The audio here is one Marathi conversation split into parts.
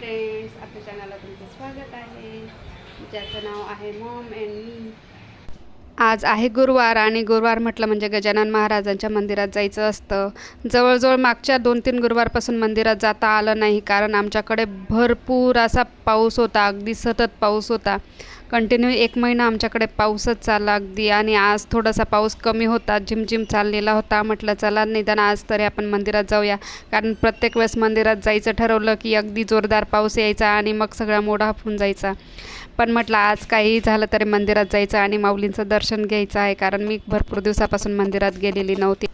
फ्रेंड्स आपल्या चॅनलला तुमचं स्वागत आहे. ज्याचं नाव आहे मॉम अँड मी. आज आहे गुरुवार आणि गुरुवार म्हटलं म्हणजे गजानन महाराजांच्या मंदिरात जायचं असतं. जवळजवळ मागच्या दोन तीन गुरुवारपासून मंदिरात जाता आलं नाही कारण आमच्याकडे भरपूर असा पाऊस होता अगदी सतत पाऊस होता. कंटिन्यू एक महिना आमच्याकडे पाऊसच चालला अगदी. आणि आज थोडासा पाऊस कमी होता झिमझिम चाललेला होता. म्हटलं चला निदान आज तरी आपण मंदिरात जाऊया. कारण प्रत्येक वेळेस मंदिरात जायचं ठरवलं की अगदी जोरदार पाऊस यायचा आणि मग सगळा मोडा हापून जायचा. पण म्हटलं आज काहीही झालं तरी मंदिरात जायचं आणि माऊलींचं दर्शन घ्यायचं आहे. कारण मी भरपूर दिवसापासून मंदिरात गेलेली नव्हती.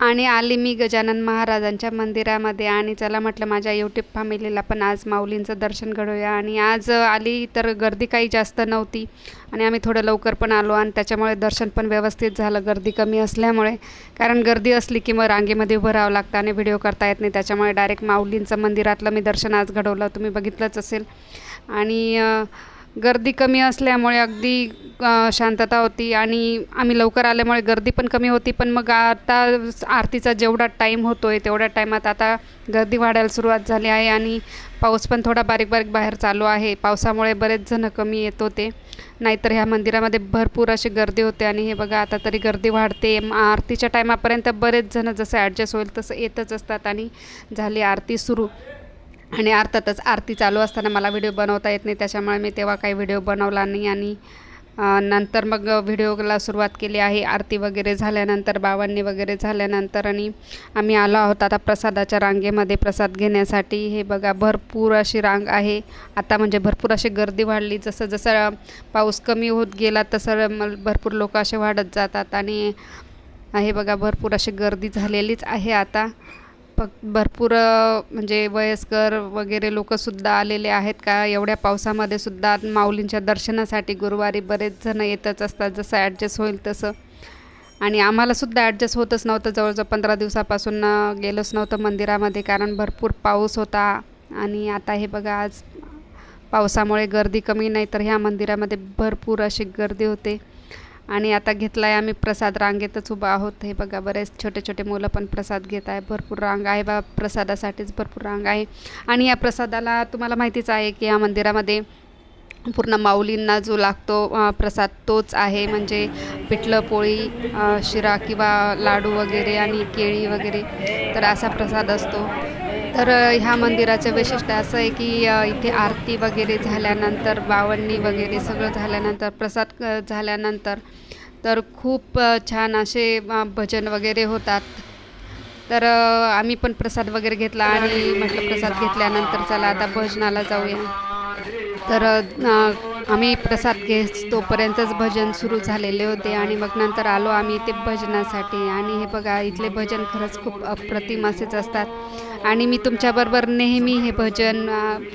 आणि आली मी गजानन महाराजांच्या मंदिरामध्ये आणि चला म्हटलं माझ्या यूट्यूब फॅमिलीला पण आज माऊलींचं दर्शन घडूया आणि आज आली तर गर्दी काही जास्त नव्हती आणि आम्ही थोडं लवकर पण आलो आणि त्याच्यामुळे दर्शन पण व्यवस्थित झालं. गर्दी कमी असल्यामुळे कारण गर्दी असली की मग रांगेमध्ये उभं राहावं लागतं आणि व्हिडिओ करता येत नाही. त्याच्यामुळे डायरेक्ट माऊलींचं मंदिरातलं मी दर्शन आज घडवलं. तुम्ही बघितलंच असेल. आणि गर्दी कमी असल्यामुळे अगदी शांतता होती आणि आम्ही लवकर आल्यामुळे गर्दी पण कमी होती. पण मग आता आरतीचा जेवढा टाईम होतो आहे तेवढ्या टाईमात आता गर्दी वाढायला सुरुवात झाली आहे आणि पाऊस पण थोडा बारीक बारीक बाहेर चालू आहे. पावसामुळे बरेच जण कमी येत होते. नाहीतर ह्या मंदिरामध्ये भरपूर अशी गर्दी होते आणि हे बघा आता तरी गर्दी वाढते. आरतीच्या टायमापर्यंत बरेच जण जसं ॲडजस्ट होईल तसं येतच असतात आणि झाली आरती सुरू. आणि अर्थातच आरती चालू असताना मला व्हिडिओ बनवता येत नाही त्याच्यामुळे मी तेव्हा काही व्हिडिओ बनवला नाही आणि नंतर मग व्हिडिओला सुरुवात केली आहे. आरती वगैरे झाल्यानंतर बावांनी वगैरे झाल्यानंतर आणि आम्ही आलो आहोत आता प्रसादाच्या रांगेमध्ये प्रसाद घेण्यासाठी. हे बघा भरपूर अशी रांग आहे. आता म्हणजे भरपूर अशी गर्दी वाढली. जसं जसं पाऊस कमी होत गेला तसं भरपूर लोक असे वाढत जातात आणि हे बघा भरपूर अशी गर्दी झालेलीच आहे आता. फक्त भरपूर म्हणजे वयस्कर वगैरे लोकंसुद्धा आलेले आहेत का? एवढ्या पावसामध्ये सुद्धा माऊलींच्या दर्शनासाठी गुरुवारी बरेच जण येतच असतात जसं ॲडजस्ट होईल तसं. आणि आम्हालासुद्धा ॲडजस्ट होतच नव्हतं जवळजवळ पंधरा दिवसापासून गेलोच नव्हतं मंदिरामध्ये कारण भरपूर पाऊस होता. आणि आता हे बघा आज पावसामुळे गर्दी कमी नाही तर ह्या मंदिरामध्ये भरपूर अशी गर्दी होते. आणि आता घेतला आहे आम्ही प्रसाद रांगेतच उभा आहोत. हे बघा बरेच छोटे छोटे मुलं पण प्रसाद घेत आहे. भरपूर रांग आहे बा प्रसादासाठीच भरपूर रांग आहे. आणि या प्रसादाला तुम्हाला माहितीच आहे की या मंदिरामध्ये पूर्ण माऊलींना जो लागतो प्रसाद तोच आहे. म्हणजे पिठलं पोळी शिरा किंवा लाडू वगैरे आणि केळी वगैरे तर असा प्रसाद असतो. तर ह्या मंदिराचं वैशिष्ट्य असं आहे की इथे आरती वगैरे झाल्यानंतर बावन्नी वगैरे सगळं झाल्यानंतर प्रसाद झाल्यानंतर तर खूप छान असे भजन वगैरे होतात. तर आम्ही पण प्रसाद वगैरे घेतला आणि म्हटलं प्रसाद घेतल्यानंतर चला आता भजनाला जाऊया. तर आम्ही प्रसाद घेत तोपर्यंतच भजन सुरू झालेले होते आणि मग नंतर आलो आम्ही इथे भजनासाठी. आणि हे बघा इथले भजन खरंच खूप अप्रतिम असेच असतात. आणि मी तुमच्याबरोबर नेहमी हे भजन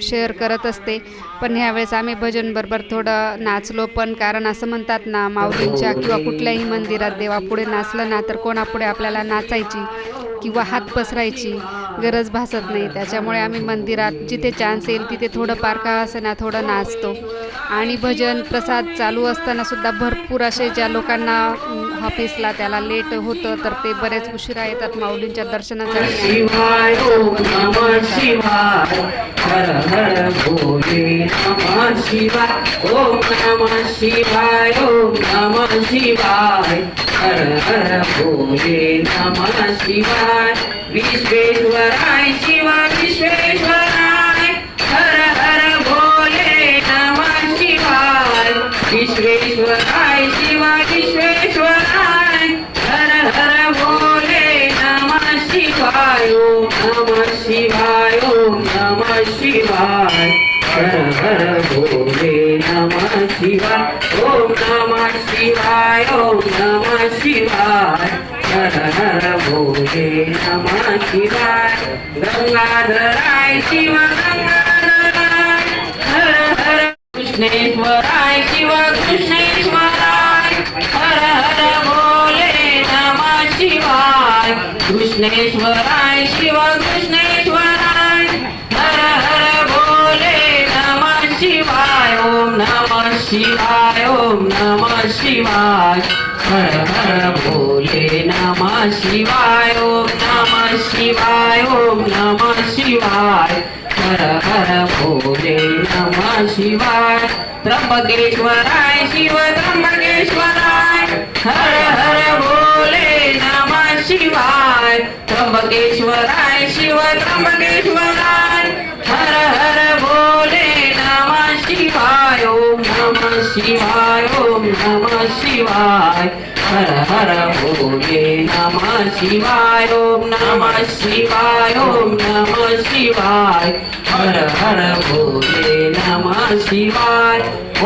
शेअर करत असते. पण ह्यावेळेस आम्ही भजनबरोबर थोडं नाचलो पण कारण असं म्हणतात ना माऊलींच्या किंवा कुठल्याही मंदिरात देवापुढे नाचलं ना तर कोणापुढे आपल्याला नाचायची किंवा हात पसरायची गरज भासत नाही. त्याच्यामुळे आम्ही मंदिरात जिथे चान्स येईल तिथे थोडं पार का थोडं नाचतो. आणि भजन प्रसाद चालू असताना सुद्धा भरपूर असे ज्या लोकांना ऑफिसला त्याला लेट होतं तर ते बरेच उशिरा येतात माऊलींच्या दर्शनासाठी. शिवाय हर हर भोले नमः शिवाय. विश्वेश्वराय शिवा विश्वेश्वराय शिवाय गंगाधराय शिव गंगाधराय हर हर कृष्णेश्वराय शिव कृष्णेश्वराय हर हर भोले नमः शिवाय कृष्णेश्वराय शिव कृष्णेश्वराय हर हर भोले नमः शिवाय ओम नमः शिवाय ओम नमः शिवाय. हर हर भोले नमः शिवाय ओम नमः शिवाय ओम नमः शिवाय हर हर भोले नमः शिवाय त्र्यंबकेश्वराय शिव त्र्यंबकेश्वराय हर हर भोले नमः शिवाय त्र्यंबकेश्वराय शिव त्र्यंबकेश्वराय शिवाय ओम नमः शिवाय हर हर भोले नमः शिवाय ओम नमः शिवाय ओम नमः शिवाय हर हर भोले नमः शिवाय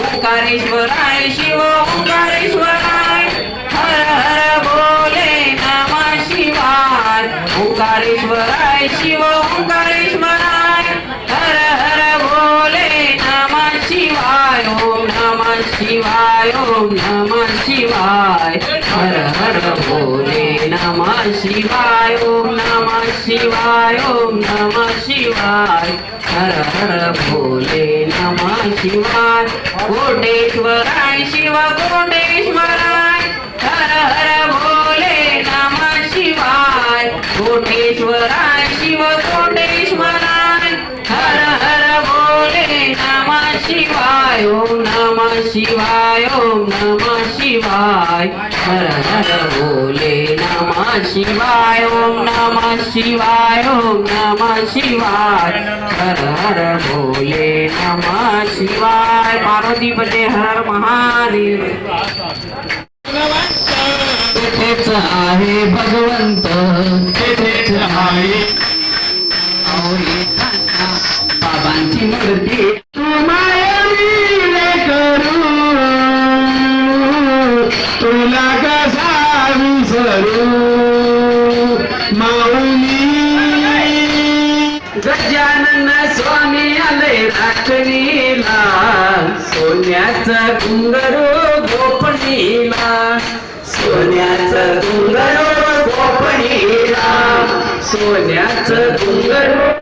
ओंकारेश्वराय शिव ओंकारेश्वराय हर हर भोले नमः शिवाय ओंकारेश्वराय शिव ओंकारेश्वराय शिवाय ओम नमः शिवाय ओम नमः शिवाय। हर हर भोले नमः शिवाय ओम नम शिवाय ओम नम शिवाय। हर हर भोले नमः शिवाय। पार्वती पते हर महादेव। तेथेच आहे भगवंत तेथेच आहे. बाबांची मूर्ती सोन्याचा घुंगरू गोपणीला सोन्याचा घुंगरू गोपणीला सोन्याचं घुंगरू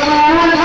Deus.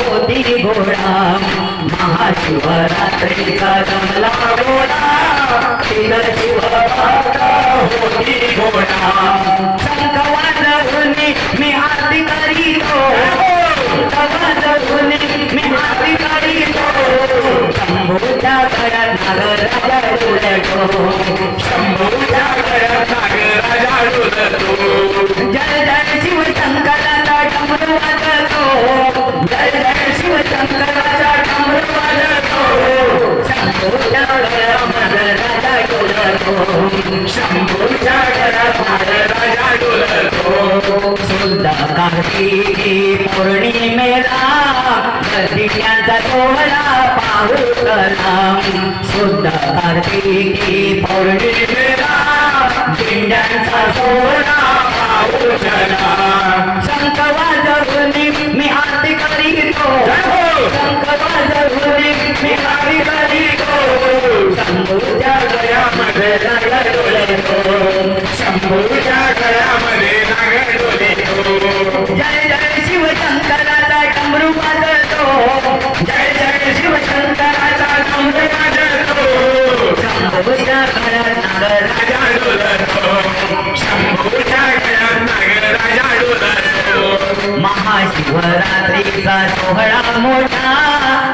होती घोडा महाशिवरात्रीचा जमला घोडा घोडा संकवाजून मी आरती करीतो शंभूच्या घरात नागराजा शंभूच्या घरात नागराजा पौर्णिमेला दिव्यांचा सोहळा पाहुतला सुंद कार्तिकी पौर्णिमेला दिंड्यांचा सोहळा पाहुतला शंख वाजवून मी आरती करीतो. शंख वाजवून मी आरती करीतो. शंभूच्या गळ्यामध्ये राजा डोलतो जय जय शिव शंकराचा डमरू वाजतो जय जय शिव शंकराचा डमरू वाजतो शंभूच्या घरात नागराजा डोलतो. शंभूच्या घरात नागराजा डोलतो. महाशिवरात्रीचा सोहळा मोठा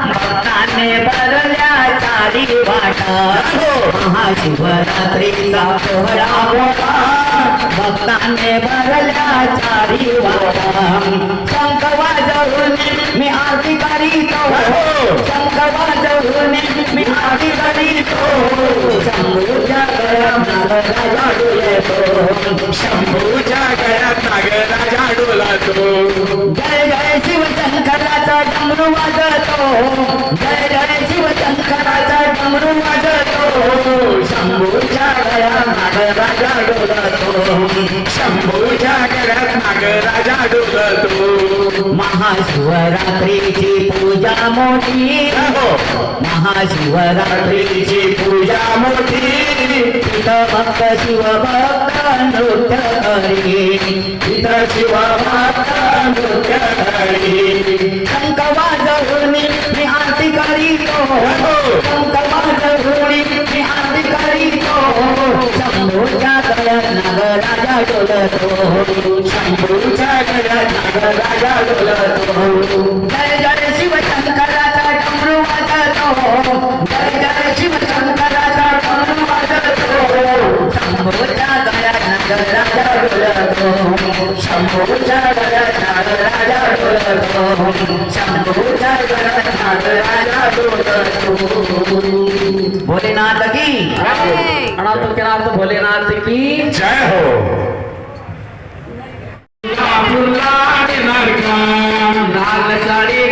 भक्ताने भरल्या वाटा महाशिवरात्रीचा सोहळा मोठा भक्ताने भरल्या चारी वाटा शंख वाजवून मी आरती करीतो शंख वाजवून मी आरती करीतो शंभूच्या गळ्यात नागराजा डोलतो शंभूच्या गळ्यात नागराजा नागराजा डोलतो शंभूच्या घरात नागराजा डोलतो महाशिवरात्रीची पूजा मोठी. महाशिवरात्रीची पूजा मोठी. तिथं भक्त शिव भक्त नृत्य करी तिथं शिव भक्त नृत्य करी शंख वाजवून मी आरती करीतो. शंख वाजवून मी आरती करीतो. शंभूच्या गळ्यात नागराजा डोलतो शंभूच्या गळ्यात नागराजा डोलतो जय जय शिव शंकराचा डमरू वाजतो जय जय शिव शंकराचा डमरू वाजतो शंभूच्या गळ्यात नागराजा डोलतो शंभूच्या गळ्यात नागराजा डोलतो शंभूच्या गळ्यात नागराजा डोलतो भोलेनाथ के नाथ भोलेनाथ की जय हो। लाल साडी